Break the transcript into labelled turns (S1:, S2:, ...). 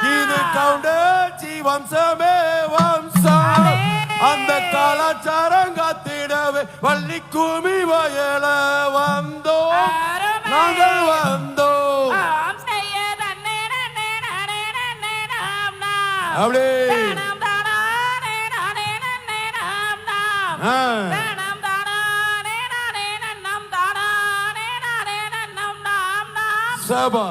S1: ஆமா.
S2: இது கவுண்டச்சி வம்சமே வம்சம். அந்த கலாச்சாரம் காத்திடவே வள்ளி குமி வயல வந்தோம் நாங்கள் வந்தோம் அப்படி. ஆ, சபா.